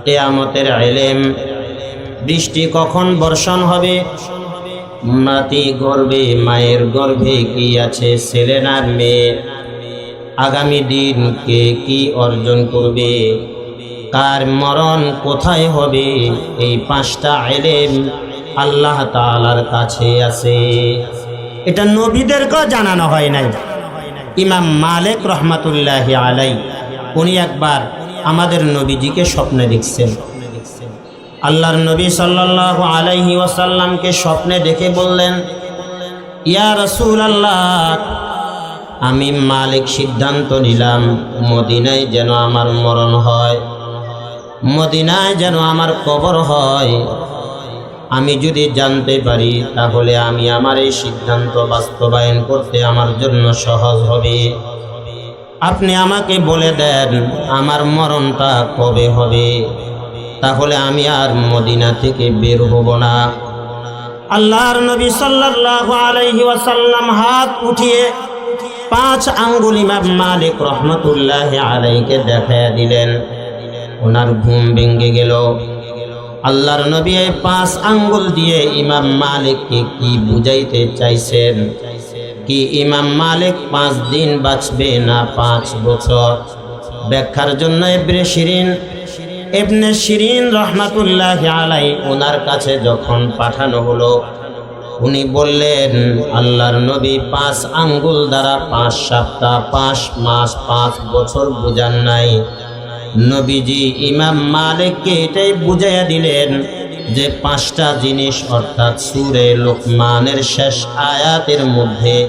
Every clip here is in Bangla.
কেয়ামতের আইলেম বৃষ্টি কখন বর্ষণ হবে? মাতি গর্বে, মায়ের গর্ভে কি আছে ছেলে না মেয়ে? আগামী দিন কে কি অর্জন করবে? কার মরণ কোথায় হবে? এই পাঁচটা আইলেম আল্লাহ তাআলার কাছে আছে। এটা নবীদেরকেও জানানো হয় নাই। ইমাম মালিক রহমাতুল্লাহ আলাই উনি একবার আমাদের নবীজিকে স্বপ্নে দেখছেন। আল্লাহর নবী সাল্লাল্লাহু আলাইহি ওয়াসাল্লামকে স্বপ্নে দেখে বললেন, ইয়া রসুল আল্লাহ আমি মালিক সিদ্ধান্ত নিলাম, মদিনায় যেন আমার মরণ হয়। মদিনায় যেন আমার কবর হয়। আমি যদি জানতে পারি, তাহলে আমি আমার এই সিদ্ধান্ত বাস্তবায়ন করতে আমার জন্য সহজ হবে। আপনি আমাকে বলে দেন, আমার মরণটা কবে হবে? তাহলে আমি আর মদিনা থেকে বের হব না। আল্লাহর নবী সাল্লাল্লাহু আলাইহি ওয়াসাল্লাম হাত উঠিয়ে পাঁচ আঙ্গুল ইমাম মালিক রহমতুল্লাহ আলাইকে দেখাইয়া দিলেন। ওনার ঘুম ভেঙে গেল। আল্লাহর নবী পাঁচ আঙ্গুল দিয়ে ইমাম মালিককে কি বুঝাইতে চাইছেন? কি ইমাম মালিক পাঁচ দিন বাঁচবে না পাঁচ বছর? ব্যাখ্যার জন্য এব্রে শিরিন এবনে শিরিন রহমাতুল্লাহ আলাই ওনার কাছে যখন পাঠানো হলো, উনি বললেন, আল্লাহর নবী পাঁচ আঙ্গুল দ্বারা পাঁচ সপ্তাহ, পাঁচ মাস, পাঁচ বছর বুঝান নাই। নবীজি ইমাম মালিককে এটাই বুঝাইয়া দিলেন যে পাঁচটা জিনিস অর্থাৎ সুরে লোকমানের শেষ আয়াতের মধ্যে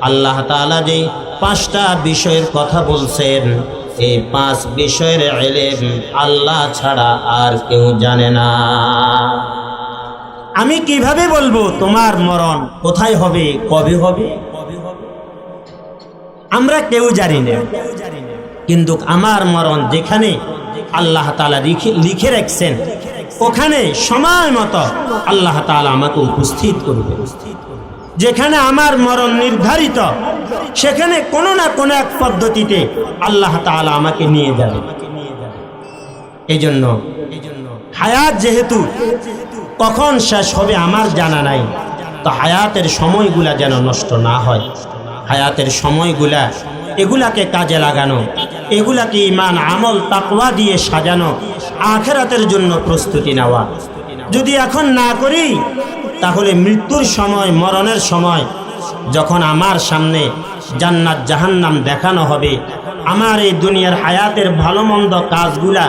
আল্লাহ তাআলা যে পাঁচটা বিষয়ের কথা বলছেন, এই পাঁচ বিষয়ের এলেম আল্লাহ ছাড়া আর কেউ জানে না। আমি কীভাবে বলব তোমার মরণ কোথায় হবে, কবে হবে? আমরা কেউ জানি না। কিন্তু আমার মরণ যেখানে আল্লাহ তালা লিখে রাখছেন ওখানে সময় মতো আল্লাহ তালা আমাকে উপস্থিত করবে। যেখানে আমার মরণ নির্ধারিত, সেখানে কোনো না কোনো এক পদ্ধতিতে আল্লাহ তালা আমাকে নিয়ে যাবে। এই জন্য হায়াত যেহেতু, কখন শেষ হবে আমার জানা নাই, তো হায়াতের সময়গুলা যেন নষ্ট না হয়। হায়াতের সময়গুলা এগুলাকে কাজে লাগানো, এগুলাকে ইমান আমল, তাকওয়া দিয়ে সাজানো আখেরাতের জন্য প্রস্তুতি নেওয়া। যদি এখন না করি, তাহলে মৃত্যুর সময়, মরণের সময় যখন আমার সামনে জান্নাত জাহান্নাম দেখানো হবে, আমার এই দুনিয়ার হায়াতের ভালো মন্দ কাজগুলা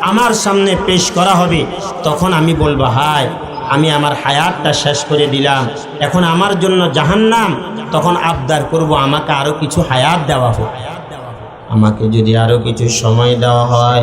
আমার সামনে পেশ করা হবে, তখন আমি বলব, হায়, আমি আমার হায়াতটা শেষ করে দিলাম। এখন আমার জন্য জাহান্নাম, তখন আবদার করব, আমাকে আরও কিছু হায়াত দেওয়া হোক। আমাকে যদি আরও কিছু সময় দেওয়া হয়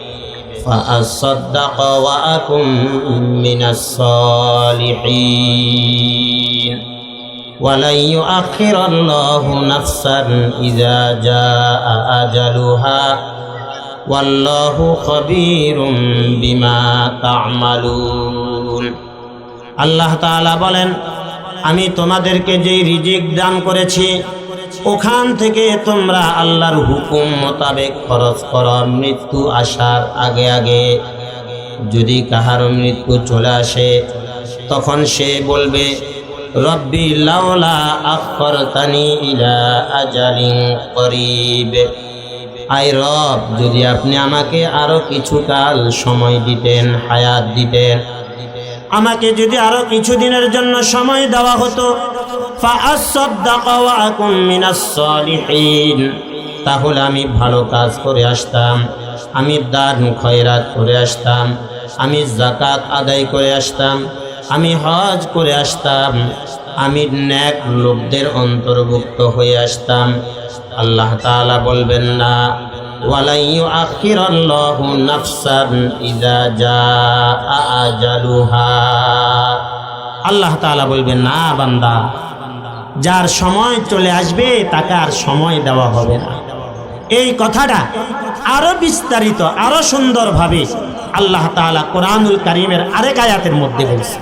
فأصدق وأكن من الصالحين ولن يؤخر الله نفسا إذا جاء أجلها والله خبير بما تعملون আল্লাহ তাআলা বলেন আমি তোমাদেরকে যেই রিজিক দান করেছি ওখান থেকে তোমরা আল্লাহর হুকুম মোতাবেক খরচ করো মৃত্যু আসার আগে আগে। যদি কাহার মৃত্যু চলে আসে, তখন সে বলবে, রব্বি লাউলা আখরতানি ইলা আজালিন করিব। আই রব, যদি আপনি আমাকে আরও কিছু কাল সময় দিতেন, হায়াত দিতেন আমাকে যদি আরও কিছুদিনের জন্য সময় দেওয়া হতো তাহলে আমি ভালো কাজ করে আসতাম, আমি দান খয়রাত করে আসতাম, আমি জাকাত আদায় করে আসতাম, আমি হজ করে আসতাম, আমি ন্যাক লোকদের অন্তর্ভুক্ত হয়ে আসতাম। আল্লাহ তাআলা বলবেন, না। ওয়ালাই ইউআখিরাল্লাহু নাফসান ইযা জাআ আজালুহা আল্লাহ তাআলা বলবেন না বান্দা যার সময় চলে আসবে তাকে আর সময় দেওয়া হবে না এই কথাটা আরো বিস্তারিত আরো সুন্দরভাবে আল্লাহ তাআলা কোরআনুল কারীমের আরেক আয়াতের মধ্যে বলছে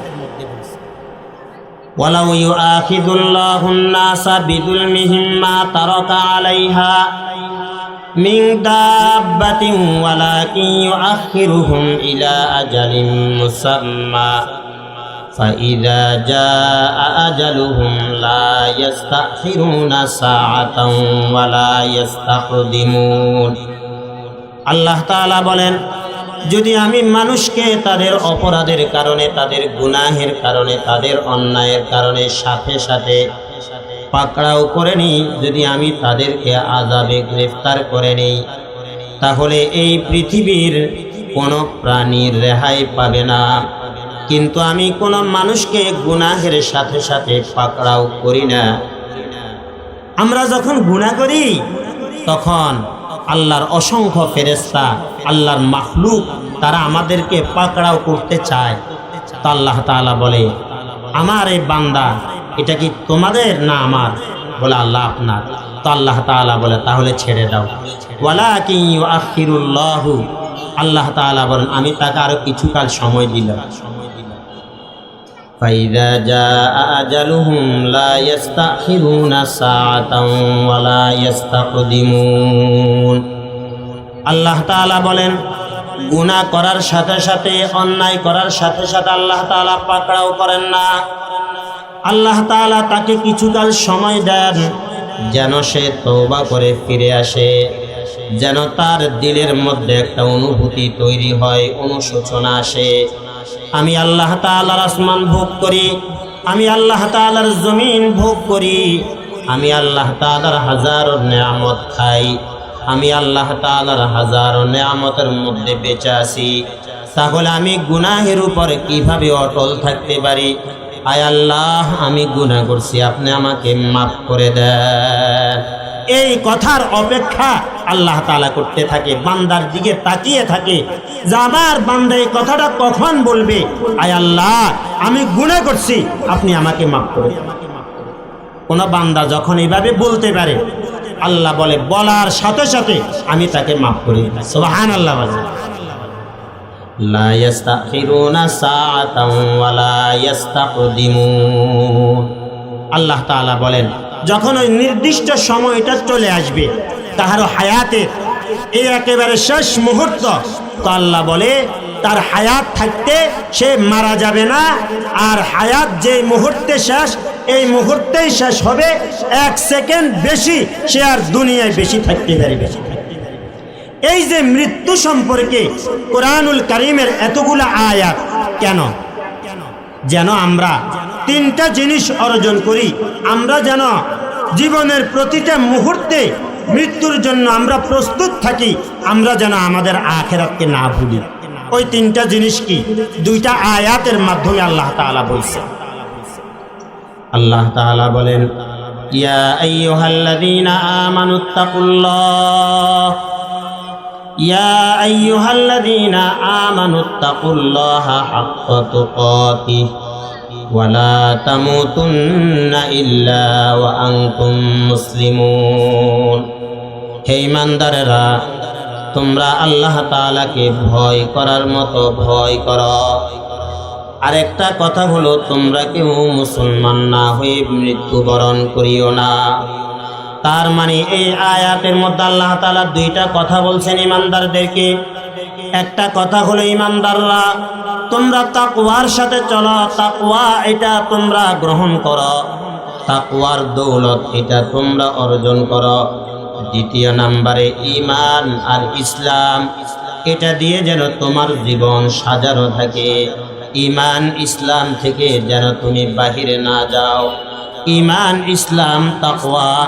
ولو يؤاخذ الله الناس بظلمهم ما ترك عليها من دابة ولكن يؤخرهم إلى أجل مسمى فإذا جاء أجلهم لا يستأخرون ساعة ولا يستقدمون আল্লাহ তাআলা বলেন যদি আমি মানুষকে তাদের অপরাধের কারণে তাদের গুনাহের কারণে তাদের অন্যায়ের কারণে সাথে সাথে পাকড়াও করে নিই, যদি আমি তাদেরকে আজাবে গ্রেফতার করে নিই, তাহলে এই পৃথিবীর কোনো প্রাণীর রেহাই পাবে না। কিন্তু আমি কোনো মানুষকে গুনাহের সাথে সাথে পাকড়াও করি না। আমরা যখন গুণা করি, তখন আল্লাহর অসংখ্য ফেরেস্তা আল্লাহর মাখলুক, তারা আমাদেরকে পাকড়াও করতে চায়। তো আল্লাহ তাআলা বলে, আমার এই বান্দা এটা কি তোমাদের না আমার বলে আল্লাহ আপনার তো আল্লাহ তাআলা বলে তাহলে ছেড়ে দাও ওয়ালা কি আখিরুল্লাহু আল্লাহ তাআলা বলেন আমি তাকে আরো কিছুকাল সময় দিলাম فإذا جاء أجلهم لا يستأخرون ساعة ولا يستقدمون আল্লাহ তাআলা বলেন গুনাহ করার সাথে সাথে অন্যায় করার সাথে সাথে আল্লাহ তাআলা পাকড়াও করেন না আল্লাহ তাআলা তাকে কিছুকাল সময় দেন যেন সে তওবা করে ফিরে আসে, যেন তার দিলের মধ্যে একটা অনুভূতি তৈরি হয়, অনুশোচনা আসে। আমি আল্লাহ তাআলার আসমান ভোগ করি, আমি আল্লাহ তাআলার জমিন ভোগ করি, আমি আল্লাহ তাআলার হাজারো নেয়ামত খাই, আমি আল্লাহ তাআলার হাজারো নেয়ামতের মধ্যে বেঁচে আছি। তাহলে আমি গুনাহের উপর কীভাবে অটল থাকতে পারি? আয় আল্লাহ, আমি গুনাহ করছি, আপনি আমাকে মাফ করে দেন। এই কথার অপেক্ষা আল্লাহ তাআলা করতে থাকে, বান্দার দিকে তাকিয়ে থাকে। যে আমার বান্দা এই কথাটা কখন বলবে? আয় আল্লাহ, আমি গুনাহ করছি, আপনি আমাকে মাফ করে কোন বান্দা যখন এইভাবে বলতে পারে, আল্লাহ বলে, বলার সাথে সাথে আমি তাকে মাফ করে দিই সুবহান আল্লাহ ইস্তাখিরুনা সাআতান ওয়া লা ইস্তাকদিমুন আল্লাহ তাআলা বলেন, যখন ওই নির্দিষ্ট সময়টা চলে আসবে তাহার হায়াতের এই একেবারে শেষ মুহূর্ত, তো আল্লাহ বলে, তার হায়াত থাকতে সে মারা যাবে না, আর হায়াত যে মুহূর্তে শেষ, এই মুহূর্তেই শেষ হবে, এক সেকেন্ড বেশি সে আর দুনিয়ায় বেশি থাকতে পারবে। এই যে মৃত্যু সম্পর্কে কোরআনুল করিমের এতগুলো আয়াত, কেন? যেন আমরা তিনটা জিনিস অর্জন করি। আমরা যেন জীবনের প্রতিটা মুহূর্তে মৃত্যুর জন্য আমরা প্রস্তুত থাকি, আমরা যেন আমাদের আখেরাতকে না ভুলি। ওই তিনটা জিনিস কি? দুইটা আয়াতের মাধ্যমে আল্লাহ তাআলা বলছে। আল্লাহ তাআলা বলেন, ইয়া আমানুত্তাকুল্লাহ يا أيها الذين آمنوا اتقوا الله حق تقاته ولا تموتن إلا وأنتم মুসলিমুন হে ইমানদারেরা তোমরা আল্লাহ তাআলাকে ভয় করার মতো ভয় করো আরেকটা কথা হলো তোমরা কেউ মুসলমান না হয়ে মৃত্যুবরণ করিও না তার মানে এই আয়াতের মধ্যে আল্লাহ তাআলা দুইটা কথা বলছেন ইমানদারদেরকে। একটা কথা হলো ইমানদাররা, তোমরা তাকওয়ার সাথে চলো, তাকওয়া এটা তোমরা গ্রহণ করো। তাকওয়ার দৌলত এটা তোমরা অর্জন করো। দ্বিতীয় নাম্বারে ইমান আর ইসলাম, এটা দিয়ে যেন তোমার জীবন সাজানো থাকে। ইমান ইসলাম থেকে যেন তুমি বাহিরে না যাও। ইমান ইসলাম তাকওয়া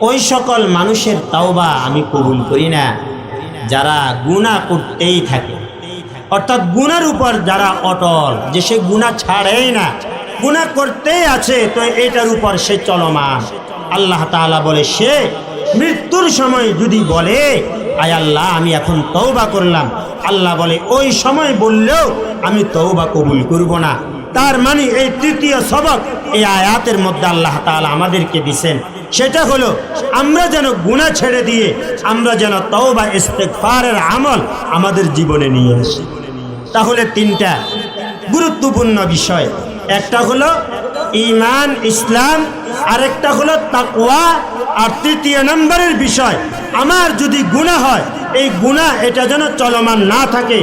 ওই সকল মানুষের তাওবা আমি কবুল করি না, যারা গুনাহ করতেই থাকে। অর্থাৎ গুনার উপর যারা অটল, যে সে গুনাহ ছাড়েই না, গুনাহ করতেই আছে, তো এটার উপর সে চলমান। আল্লাহ তাআলা বলে, সে মৃত্যুর সময় যদি বলে, আয় আল্লাহ, আমি এখন তৌবা করলাম। আল্লাহ বলে, ওই সময় বললেও আমি তৌবা কবুল করব না। তার মানে এই তৃতীয় সবক এই আয়াতের মধ্যে আল্লাহ তাআলা আমাদেরকে দিছেন। সেটা হলো, আমরা যেন গুনাহ ছেড়ে দিয়ে আমরা যেন তওবা, ইস্তেগফারের আমল আমাদের জীবনে নিয়ে আসি। তাহলে তিনটা গুরুত্বপূর্ণ বিষয়। একটা হলো ইমান ইসলাম, আরেকটা হলো তাকওয়া। আর তৃতীয় নম্বরের বিষয়, আমার যদি গুনাহ হয়, এই গুনাহ এটা যেন চলমান না থাকে,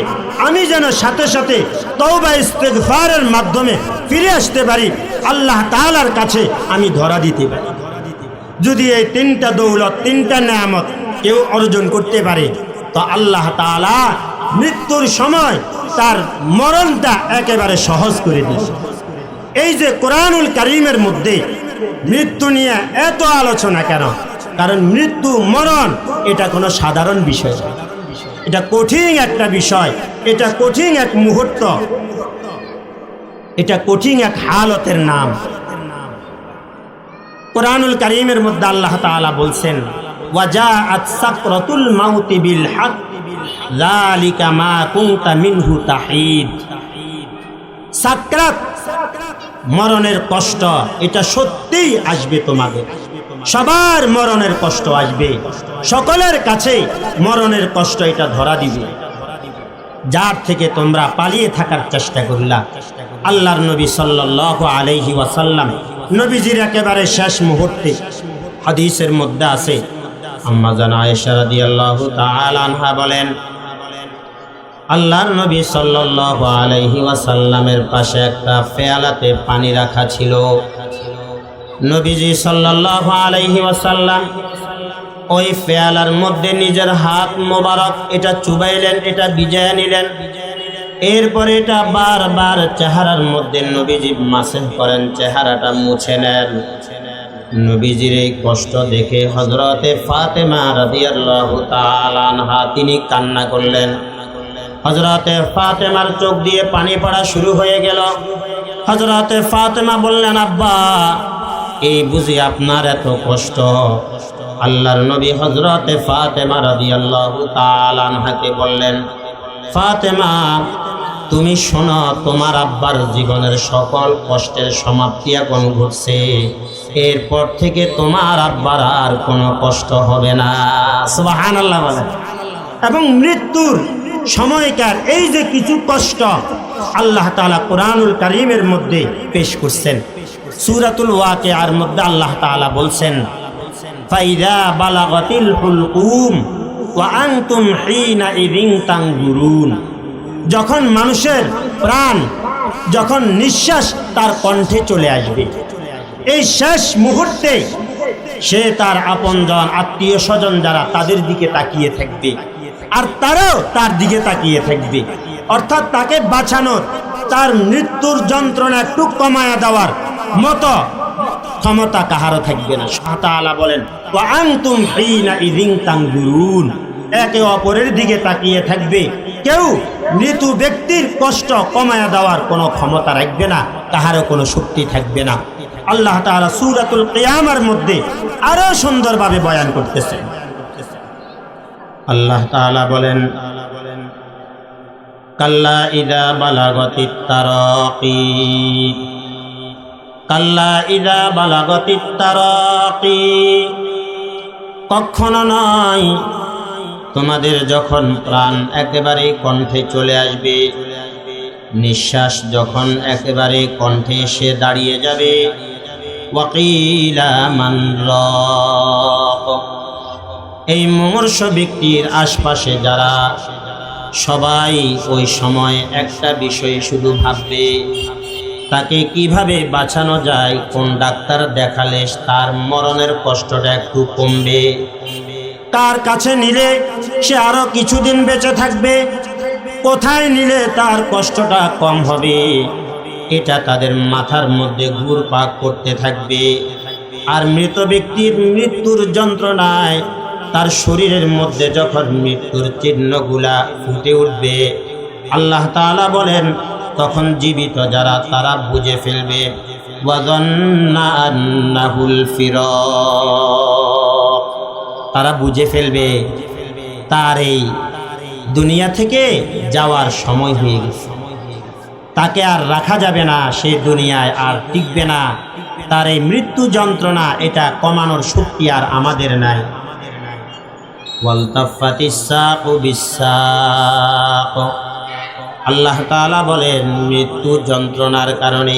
আমি যেন সাথে সাথে তওবা, ইস্তেগফারের মাধ্যমে ফিরে আসতে পারি, আল্লাহ তাআলার কাছে আমি ধরা দিতে পারি। যদি এই তিনটা দৌলত, তিনটা নেয়ামত কেউ অর্জন করতে পারে, তো আল্লাহ তাআলা মৃত্যুর সময় তার মরণটা একেবারে সহজ করে দিয়েছে। এই যে কোরআনুল কারিমের মধ্যে মৃত্যু নিয়ে এত আলোচনা কেন? কারণ মৃত্যু, মরণ, এটা কোনো সাধারণ বিষয়। এটা কঠিন একটা বিষয়, এটা কঠিন এক মুহূর্ত, এটা কঠিন এক হালতের নাম। কোরআনুল কারিমের মধ্যে আল্লাহ তাআলা বলছেন সাকরাত, মরণের কষ্ট, এটা সত্যিই আসবে তোমাদের। সবার মরণের কষ্ট আসবে। সকলের কাছে মরণের কষ্ট এটা ধরা দিবে। যার থেকে তোমরা পালিয়ে থাকার চেষ্টা করলা। আল্লাহর নবী সাল্লাল্লাহু আলাইহি ওয়াসাল্লাম নবীজির একেবারে শেষ মুহূর্তে হাদিসের মধ্যে আছে। আম্মা জান আয়েশা রাদিয়াল্লাহু তাআলা আনহা বলেন, আল্লাহর নবী সাল্লাল্লাহু আলাইহি ওয়াসাল্লামের পাশে একটা পেয়ালাতে পানি রাখা ছিল। নবীজি সাল্লাল্লাহু আলাইহি ওয়াসাল্লাম ওই পেয়ালার মধ্যে নিজের হাত মোবারক, এটা চুবাইলেন, এটা বিজয় নিলেন। এরপরে এটা বারবার চেহারার মধ্যে নবীজি মাসেহ করেন, চেহারাটা মুছে নেন। নবীজির এই কষ্ট দেখে হজরতে ফাতেমা রাদিয়াল্লাহু তাআলা আনহা তিনি কান্না করলেন। হজরতে ফাতেমার চোখ দিয়ে পানি পড়া শুরু হয়ে গেল। হজরতে ফাতেমা বললেন, আব্বা, এই বুঝি আপনার এত কষ্ট? আল্লাহর নবী হজরতে ফাতেমা রাদিয়াল্লাহু তাআলা আনহাকে বললেন, ফাতেমা তুমি শোনো, তোমার আব্বার জীবনের সকল কষ্টের সমাপ্তি এখন ঘটছে। এরপর থেকে তোমার আব্বার আর কোনো কষ্ট হবে না। সুবহানাল্লাহ বলেন। এবং মৃত্যুর সময়কার এই যে কিছু কষ্ট আল্লাহ তাআলা কোরআনুল কারীমের মধ্যে পেশ করছেন। সূরাতুল ওয়াকিয়ার মধ্যে আল্লাহ তাআলা বলছেন, ফাইদা বালাগাতিল হুলকুম ওয়া আনতুম হিনা ইদিন তানজুরুন। যখন মানুষের প্রাণ, যখন নিঃশ্বাস তার কণ্ঠে চলে আসবে। এই শেষ মুহূর্তে সে তার আপনজন আত্মীয় স্বজন যারা তাদের দিকে তাকিয়ে থাকবে, আর তারাও তার দিকে তাকিয়ে থাকবে। অর্থাৎ তাকে বাঁচানোর, তার মৃত্যুর যন্ত্রণা একটু কমায়া দেওয়ার মতো ক্ষমতা কাহারও থাকবে না। তাআলা বলেন একে অপরের দিকে তাকিয়ে থাকবে কেউ মৃত্যু ব্যক্তির কষ্ট কমায়া দেওয়ার কোনো ক্ষমতা রাখবে না কাহারও কোনো শক্তি থাকবে না। আল্লাহ তাআলা সূরাতুল কিয়ামার মধ্যে আরও সুন্দরভাবে বয়ান করতেছেন আল্লাহ তাআলা বলেন, কাল্লা ইদা বালাগতিত তারাকি, কাল্লা ইদা বালাগতিত তারাকি, কখনো নয় তোমাদের যখন প্রাণ একেবারে কণ্ঠে চলে আসবে, নিঃশ্বাস যখন একেবারে কণ্ঠে এসে দাঁড়িয়ে যাবে, ওয়াকিলা এই মমর্ষ ব্যক্তির আশপাশে যারা, সবাই ওই সময় একটা বিষয় শুধু ভাববে, তাকে কীভাবে বাঁচানো যায়, কোন ডাক্তার দেখালে তার মরণের কষ্টটা একটু কমবে কার কাছে নিলে সে আরও কিছুদিন বেঁচে থাকবে। কোথায় নিলে তার কষ্টটা কম হবে? এটা তাদের মাথার মধ্যে ঘুরপাক করতে থাকবে। আর মৃত ব্যক্তির মৃত্যুর যন্ত্রণায় তার শরীরের মধ্যে যখন মৃত্যুর চিহ্নগুলা ফুটে উঠবে, আল্লাহ তাআলা বলেন, তখন জীবিত যারা তারা বুঝে ফেলবে। ওয়াজন্না ফিরাক। তারা বুঝে ফেলবে, তার এই দুনিয়া থেকে যাওয়ার সময় হয়ে গেছে। তাকে আর রাখা যাবে না, সে দুনিয়ায় আর টিকবে না। তার এই মৃত্যু যন্ত্রণা, এটা কমানোর শক্তি আর আমাদের নাই। আল্লাহ বলেন, মৃত্যু যন্ত্রণার কারণে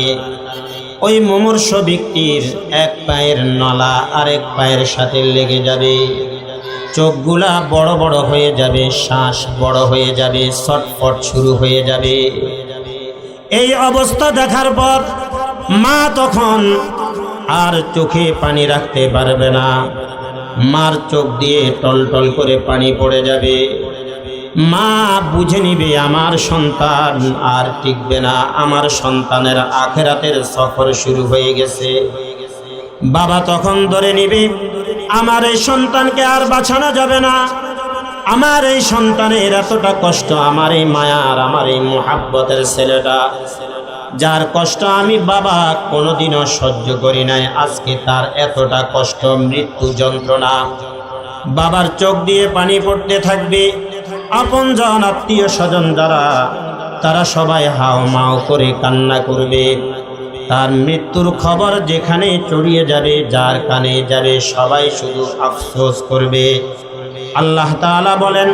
ওই মুমূর্ষ ব্যক্তির এক পায়ের নলা আরেক পায়ের সাথে লেগে যাবে। চোখগুলা বড় বড় হয়ে যাবে, শ্বাস বড় হয়ে যাবে, ছটফট শুরু হয়ে যাবে। এই অবস্থা দেখার পর মা তখন আর চোখে পানি রাখতে পারবে না। মার চোখ দিয়ে টলটল করে পানি পড়ে যাবে। মা বুঝে নিবে আমার সন্তান আর টিকবে না। আমার সন্তানের আখেরাতের সফর শুরু হয়ে গেছে। বাবা তখন ধরে নিবে, আমার এই সন্তানকে আর বাঁচানো যাবে না। আমার এই সন্তানের এতটা কষ্ট, আমার এই মায়ার, আমার এই মোহাব্বতের ছেলেটা, যার কষ্ট আমি বাবা কোনোদিনও সহ্য করি নাই, আজকে তার এতটা কষ্ট, মৃত্যু যন্ত্রণা। বাবার চোখ দিয়ে পানি পড়তে থাকবে আপন জন আত্মীয় স্বজন যারা, তারা সবাই হাও মাও করে কান্না করবে। তার মৃত্যুর খবর যেখানে চড়িয়ে যাবে, যার কানে যাবে, সবাই শুধু আফসোস করবে। আল্লাহ তাআলা বলেন,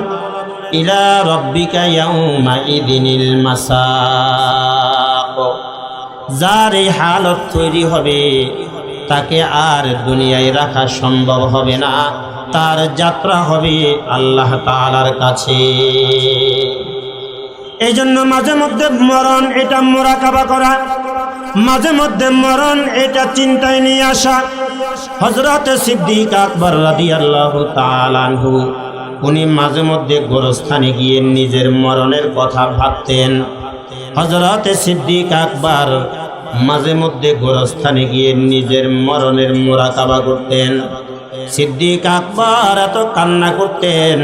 ইলা রব্বিকা ইয়াউমা ইদিনিল মাসাক। যার এই হালত তৈরি হবে, তাকে আর দুনিয়ায় রাখা সম্ভব হবে না। তার যাত্রা হবে আল্লাহ তালার কাছে। এই জন্য মাঝে মধ্যে মরণ, এটা মোরাকাবা করা। মাঝে মধ্যে মরণ, এটা চিন্তায় নিয়ে আসা। হজরত সিদ্দিক আকবর রাদি আল্লাহ তালানহু উনি মাঝে মধ্যে গোরস্থানে গিয়ে নিজের মরণের কথা ভাবতেন। হজরত সিদ্দিক আকবর মাঝে মধ্যে গোরস্থানে গিয়ে নিজের মরণের মোরাকাবা করতেন। সিদ্দিক আকবর এত কান্না করতেন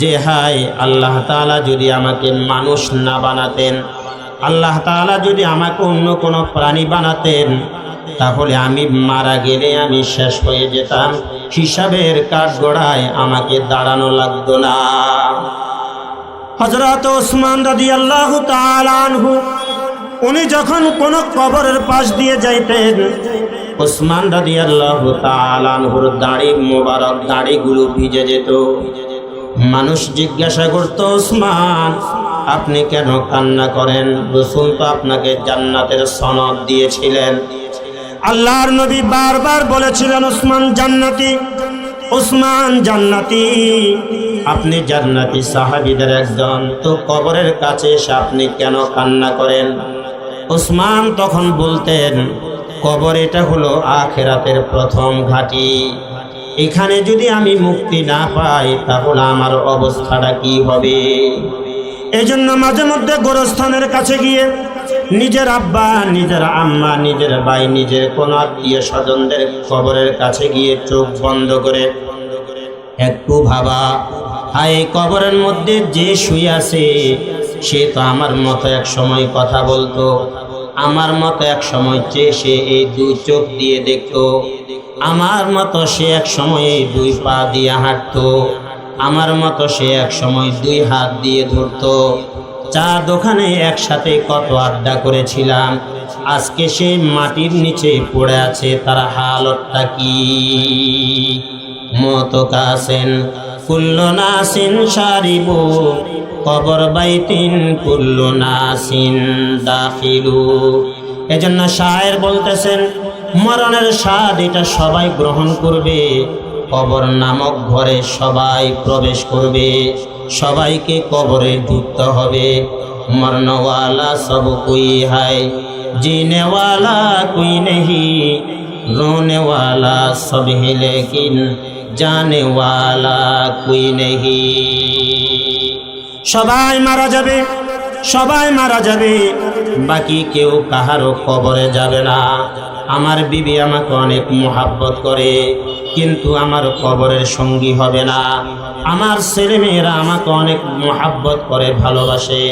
যে হাই আল্লাহ তাআলা যদি আমাকে মানুষ না বানাতেন, আল্লাহ তাআলা যদি আমাকে অন্য কোনো প্রাণী বানাতেন, তাহলে আমি মারা গেলে আমি শেষ হয়ে যেতাম। হিসাবের কাঠগড়ায় আমাকে দাঁড়ানো লাগতো না। হজরত ওসমান রাদি আল্লাহ উনি যখন কোন কবরের পাশ দিয়ে যাইতেন ওসমান রাদি আল্লাহ আনহুর দাড়ি মোবারক দাড়িগুলো ভিজে যেত। মানুষ জিজ্ঞাসা করত, ওসমান, আপনি কেন কান্না করেন? রসুল তো আপনাকে জান্নাতের সনদ দিয়েছিলেন। আল্লাহর নবী বারবার বলেছিলেন, ওসমান জান্নাতি ওসমান জান্নাতি, আপনি জান্নাতি সাহাবিদের একজন। তো কবরের কাছে এসে আপনি কেন কান্না করেন? ওসমান তখন বলতেন কবর এটা হলো আখেরাতের প্রথম ঘাঁটি। এখানে যদি আমি মুক্তি না পাই, তাহলে আমার অবস্থাটা কি হবে? এজন্য মাঝে মধ্যে গোরস্থানের কাছে গিয়ে নিজের আব্বা, নিজের আম্মা, নিজের ভাই, নিজের কোন আত্মীয় স্বজনদের কবরের কাছে গিয়ে চোখ বন্ধ করে একটু ভাবা, হায় কবরের মধ্যে যে শুয়ে আছে, সে তো আমার মতো এক সময় কথা বলতো। আমার মতো এক সময় চেয়ে সে এই দুই চোখ দিয়ে দেখত। আমার মতো সে এক সময় দুই পা দিয়ে হাঁটতো। আমার মতো সে এক সময় দুই হাত দিয়ে ধরতো। চা দোকানে একসাথে কত আড্ডা করেছিলাম। আজকে সে মাটির নিচে পড়ে আছে, তার হালতটা কি? মত কাসেন কুল্ল নাসিন সারিব। কবর বাইতিন কুল্ল নাসিন দাখিলু। এজন্য শায়ের বলতেছেন, মরণের স্বাদ এটা সবাই গ্রহণ করবে। কবর নামক ঘরে সবাই প্রবেশ করবে। সবাইকে কবরে ঢুকতে হবে। মরণওয়ালা সব কুই হায়? জিনেওয়ালা কুই নেহি? রোনেওয়ালা সব হে লেকিন জানে ওয়ালা কুই নেহি। সবাই মারা যাবে, সবাই মারা যাবে, বাকি কেউ কাহারও খবরে যাবে না। আমার বিবি আমাকে অনেক মোহাব্বত করে, কিন্তু আমার খবরের সঙ্গী হবে না। আমার ছেলেমেয়েরা আমাকে অনেক মোহাব্বত করে, ভালোবাসে।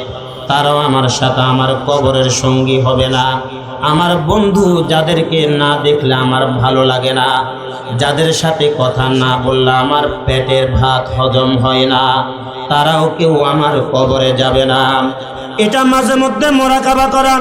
তারাও আমার সাথে আমার কবরের সঙ্গী হবে না। আমার বন্ধু যাদেরকে না দেখলে আমার ভালো লাগে না। যাদের সাথে কথা না বললে আমার পেটের ভাত হজম হয় না। তারাও কেউ আমার কবরে যাবে না। এটা মাঝে মধ্যে মোরাকাবা করা।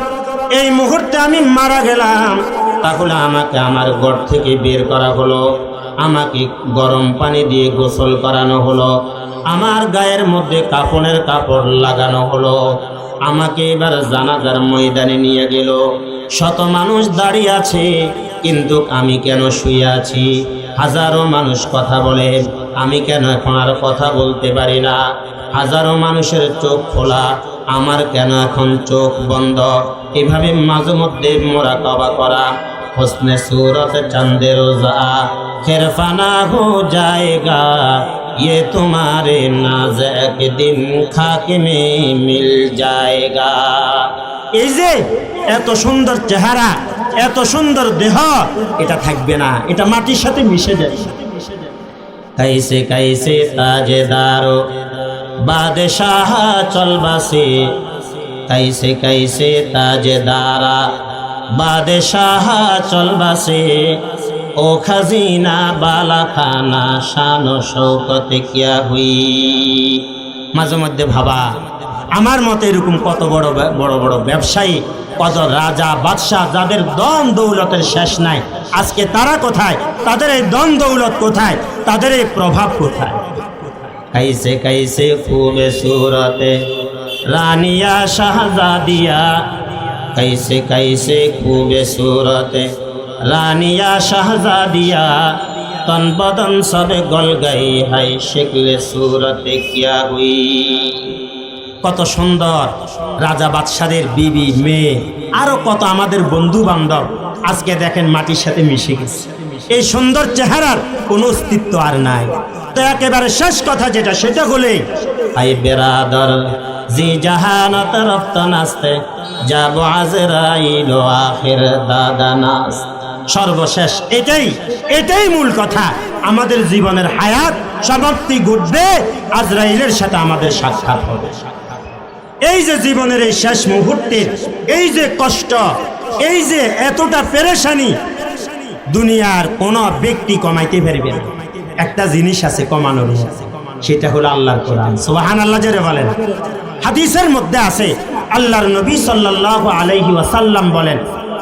এই মুহূর্তে আমি মারা গেলাম। তাহলে আমাকে আমার ঘর থেকে বের করা হলো। আমাকে গরম পানি দিয়ে গোসল করানো হলো। আমার গায়ের মধ্যে কাপড়ের কাপড় লাগানো হলো। আমাকে এবার জানাজার ময়দানে নিয়ে গেল। শত মানুষ দাঁড়িয়ে আছে, কিন্তু আমি কেন শুয়ে আছি? হাজারো মানুষ কথা বলে, আমি কেন এখন আর কথা বলতে পারি না? হাজারো মানুষের চোখ খোলা, আমার কেন এখন চোখ বন্ধ? এভাবে মাঝে মধ্যে মোরা কবা করা, হোসনে সুরত চান্দের রোজা, খেরফানা হো জায়গা ये तुम्हारे नाज एक दिन खाक में मिल जाएगा এই যে এত সুন্দর চেহারা এত সুন্দর দেহ এটা থাকবে না এটা মাটির সাথে মিশে যায় कैसे कैसे ताजेदारो बादशाह चलबासे कैसे कैसे ताजेदारा बादशाह चलबासे ও খাজিনা বালাখানা শান শৌকতে কিয়া হুই। মাঝে মধ্যে ভাবা, আমার মতে এরকম কত বড় বড় বড় ব্যবসায়ী, কত রাজা, বাদশাহ, যাদের দম দৌলতের শেষ নাই, আজকে তারা কোথায়? তাদের এই দম দৌলত কোথায়? তাদের এই প্রভাব কোথায়? কাইসে কাইসে খুবে সুরতে রানিয়া শাহজাদিয়া কাইসে কাইসে খুবে সুরতে রানিয়া শাহজাদিয়া, তন বদন সবে গল গাই হাই শিখলে সুরতে কিয়া হুই। কত সুন্দর রাজা বাদশাদের বিবি, মেয়ে, আরও কত আমাদের বন্ধু বান্ধব আজকে দেখেন মাটির সাথে মিশে গেছে। এই সুন্দর চেহারার কোনো অস্তিত্ব আর নাই। তো একেবারে শেষ কথা যেটা, সেটা হলে আই বেরাদর, জি জাহান রপ্ত নাস্তে যাব আজরাইল আখির দাদা নাস্তে সর্বশেষ। এটাই এটাই মূল কথা। আমাদের জীবনের হায়াত, সমাপ্তি ঘটবে, আজরাইলের সাথে আমাদের সাক্ষাৎ হবে। এই যে জীবনের এই শেষ মুহূর্তে, এই যে কষ্ট, এই যে এতটা পেরেশানি, দুনিয়ার কোনো ব্যক্তি কমাইতে পারবে না। একটা জিনিস আছে কমানোর সেটা হলো আল্লাহর কোরআন। সুবহান আল্লাহ জেরে বলেন। হাদিসের মধ্যে আছে, আল্লাহর নবী সাল্লাল্লাহু আলাইহি ওয়াসাল্লাম বলেন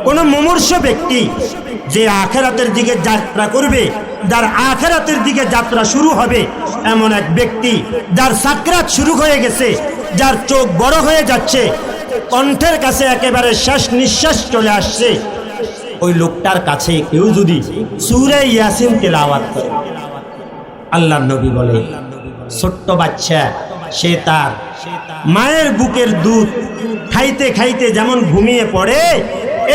কোন মুমূর্ষ ব্যক্তি যে আখেরাতের দিকে যাত্রা করবে, যার আখেরাতের দিকে যাত্রা শুরু হবে, এমন এক ব্যক্তি যার সাকরাত শুরু হয়ে গেছে, যার চোখ বড় হয়ে যাচ্ছে, কণ্ঠের কাছে একেবারে শেষ নিঃশ্বাস চলে আসছে। ওই লোকটার কাছে কেউ যদি সুরে ইয়াসিন তেলাওয়াত করে আল্লাহ নবী বলে, ছোট্ট বাচ্চা, সে তার মায়ের বুকের দুধ খাইতে খাইতে যেমন ঘুমিয়ে পড়ে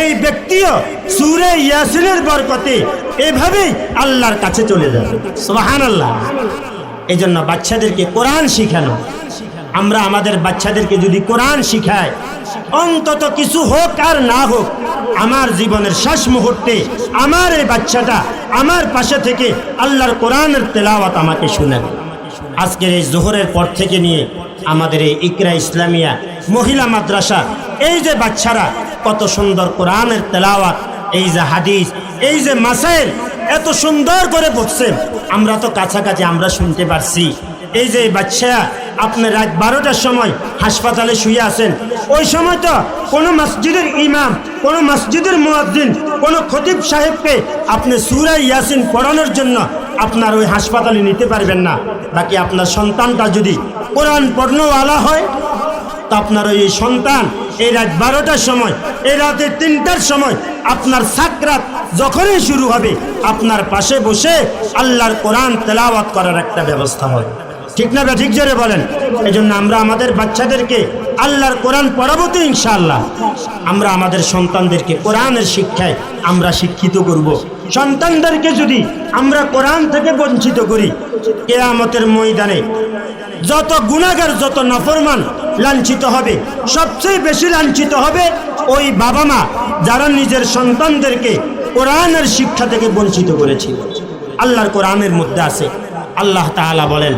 এই ব্যক্তিও সুরে ইয়াসিনের বরকতে এভাবেই আল্লাহর কাছে চলে যাবে সোহান আল্লাহ এই জন্য বাচ্চাদেরকে কোরআন শিখানো। আমরা আমাদের বাচ্চাদেরকে যদি কোরআন শিখাই, অন্তত কিছু হোক আর না হোক, আমার জীবনের শেষ মুহূর্তে আমার এই বাচ্চাটা আমার পাশে থেকে আল্লাহর কোরআনের তেলাওয়াত আমাকে শোনাবে। আজকের এই জোহরের পর থেকে নিয়ে আমাদের এই ইকরা ইসলামিয়া মহিলা মাদ্রাসা, এই যে বাচ্চারা কত সুন্দর কোরআনের তেলাওয়াত, এই যে হাদিস, এই যে মাসাইল, এত সুন্দর করে বলছে। আমরা তো কাছাকাছি, আমরা শুনতে পারছি। এই যে বাচ্চা, আপনি রাত বারোটার সময় হাসপাতালে শুয়ে আছেন। ওই সময় তো কোনো মসজিদের ইমাম, কোনো মসজিদের মুয়াজ্জিন, কোনো খতিব সাহেবকে আপনি সুরা ইয়াসিন পড়ানোর জন্য আপনার ওই হাসপাতালে নিতে পারবেন না। বাকি আপনার সন্তানটা যদি কোরআন পড়নোওয়ালা হয়, তো আপনার ওই সন্তান এই রাত বারোটার সময়, এই রাতে তিনটার সময় আপনার সাকরাত যখনই শুরু হবে, আপনার পাশে বসে আল্লাহর কোরআন তেলাওয়াত করার একটা ব্যবস্থা হয় ঠিক না ঠিক জোরে বলেন। এই জন্য আমরা আমাদের বাচ্চাদেরকে আল্লাহর কোরআন পড়াবো তো ইনশাআল্লাহ। আমরা আমাদের সন্তানদেরকে কোরআনের শিক্ষায় আমরা শিক্ষিত করব। সন্তানদেরকে যদি আমরা কোরআন থেকে বঞ্চিত করি, কেয়ামতের ময়দানে যত গুণাগার যত নফরমান লাঞ্ছিত হবে, সবচেয়ে বেশি লাঞ্ছিত হবে ওই বাবা মা যারা নিজের সন্তানদেরকে কোরআনের শিক্ষা থেকে বঞ্চিত করেছিল আল্লাহর কোরআনের মধ্যে আছে। আল্লাহ তাআলা বলেন,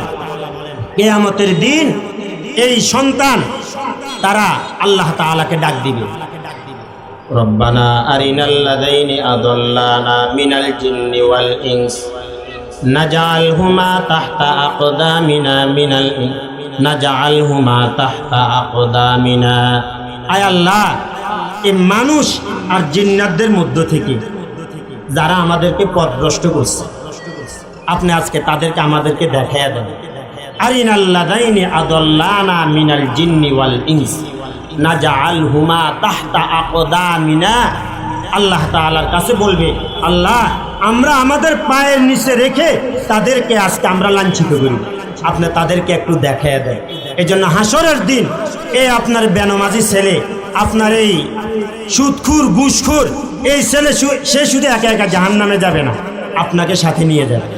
কেয়ামতের দিন এই সন্তান তারা আল্লাহ তাআলাকে ডাক দিবে। ربنا أرنا الذين أضلانا من الجن والإنس نجعلهما تحت أقدامنا من الإنس نجعلهما تحت أقدامنا আয় আল্লাহ এই মানুষ আর জিন্নাতদের মধ্য থেকে যারা আমাদেরকে পথভ্রষ্ট করছে আপনি আজকে তাদেরকে আমাদেরকে দেখাইয়া দেন আরিন আল্লাহ দাইনি আদল্লানা মিনাল জিন্নি ওয়াল ইনস আকদামিনা। আল্লাহ তাআলার কাছে বলবে, আল্লাহ, আমরা আমাদের পায়ের নিচে রেখে তাদেরকে আজকে আমরা লাঞ্ছিত করি। আপনি তাদেরকে একটু দেখাইয়া দেন। এই জন্য হাসরের দিন এই আপনার বেনমাজি ছেলে, আপনার এই সুদখুর, ঘুষখুর, এই ছেলে সে শুধু একা একা জাহান নামে যাবে না, আপনাকে সাথে নিয়ে যাবে।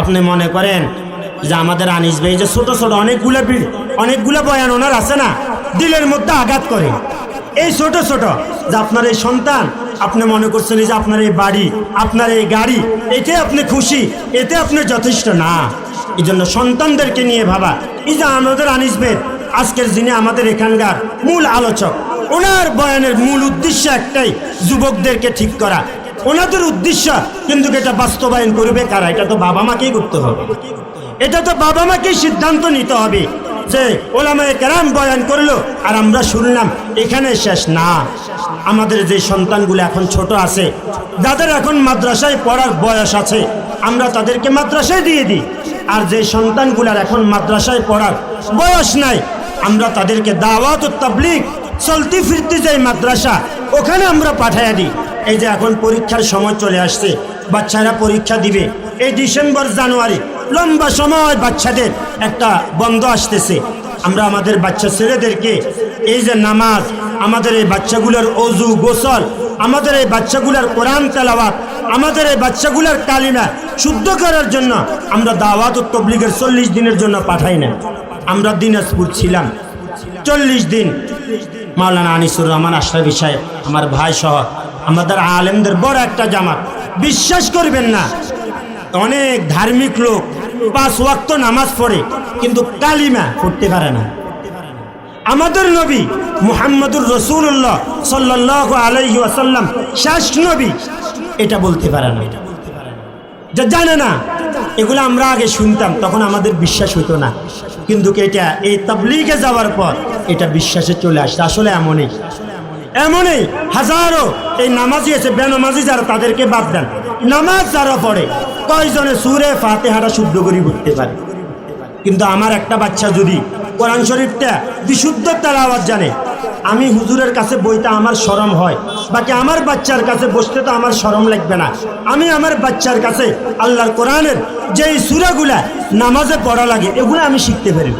আপনি মনে করেন যে আমাদের আনিস ভাই যে ছোট ছোট অনেকগুলো অনেকগুলো বয়ান ওনার আছে না? দিলের মধ্যে আঘাত করে। এই ছোট ছোট যে আপনার এই সন্তান, আপনি মনে করছেন যে আপনার এই বাড়ি, আপনার এই গাড়ি, এতে আপনি খুশি, এতে আপনি যথেষ্ট না। এই জন্য সন্তানদেরকে নিয়ে ভাবা, এই যে আমাদের আনিস ভাই, আজকের দিনে আমাদের এখানকার মূল আলোচক, ওনার বয়ানের মূল উদ্দেশ্য একটাই, যুবকদেরকে ঠিক করা। ওনাদের উদ্দেশ্য কিন্তু এটা বাস্তবায়ন করবে কারা, এটা তো বাবা মাকেই করতে হবে। এটা তো বাবা মাকেই সিদ্ধান্ত নিতে হবে। যে ওলামায় কেরাম বয়ান করল। আর আমরা শুনলাম, এখানে শেষ না। আমাদের যে সন্তানগুলো এখন ছোট আছে, যাদের এখন মাদ্রাসায় পড়ার বয়স আছে, আমরা তাদেরকে মাদ্রাসায় দিয়ে দিই। আর যে সন্তানগুলার এখন মাদ্রাসায় পড়ার বয়স নাই, আমরা তাদেরকে দাওয়াত ও তাবলিগ, চলতি ফিরতি যাই মাদ্রাসা, ওখানে আমরা পাঠাইয়া দিই। এই যে এখন পরীক্ষার সময় চলে আসছে, বাচ্চারা পরীক্ষা দিবে। এই ডিসেম্বর, জানুয়ারি লম্বা সময় বাচ্চাদের একটা বন্ধ আসতেছে। আমরা আমাদের বাচ্চা ছেলেদেরকে এই যে নামাজ, আমাদের এই বাচ্চাগুলোর অজু, গোসল, আমাদের এই বাচ্চাগুলোর কোরআন তেলাওয়াত, আমাদের এই বাচ্চাগুলোর কালিমা শুদ্ধ করার জন্য আমরা দাওয়াত ও তবলিগের চল্লিশ দিনের জন্য পাঠাই না আমরা দিনাজপুর ছিলাম। চল্লিশ দিন। মাওলানা আনিসুর রহমান আশরাফি সাহেব, আমার ভাই সহ আমাদের আলেমদের বড় একটা জামাত। বিশ্বাস করবেন না, অনেক ধার্মিক লোক পাঁচ ওয়াক্ত নামাজ পড়ে, কিন্তু কালিমা পড়তে পারে না। আমাদের নবী মুহাম্মদুর রসুল্লাহ সাল্লাহ আলাইহি আসাল্লাম শেষ নবী, এটা বলতে পারে না। যা জানে না, এগুলো আমরা আগে শুনতাম, তখন আমাদের বিশ্বাস হতো না। কিন্তু এটা, এই তাবলিগে যাওয়ার পর এটা বিশ্বাসে চলে আসছে আসলে এমনই। এমনই হাজারো এই নামাজি আছে, বেনামাজি যারা তাদেরকে বাদ দেন। নামাজ যারা পড়ে, কয়জনে সুরে ফাতেহাটা শুদ্ধ করে পড়তে পারে? কিন্তু আমার একটা বাচ্চা যদি কোরআন শরীফটা বিশুদ্ধ তেলাওয়াত জানে, আমি হুজুরের কাছে বইতে আমার শরম হয়, বাকি আমার বাচ্চার কাছে বসতে তো আমার শরম লাগবে না। আমি আমার বাচ্চার কাছে আল্লাহর কোরআনের যেই সুরাগুলা নামাজে পড়া লাগে, এগুলো আমি শিখতে পারি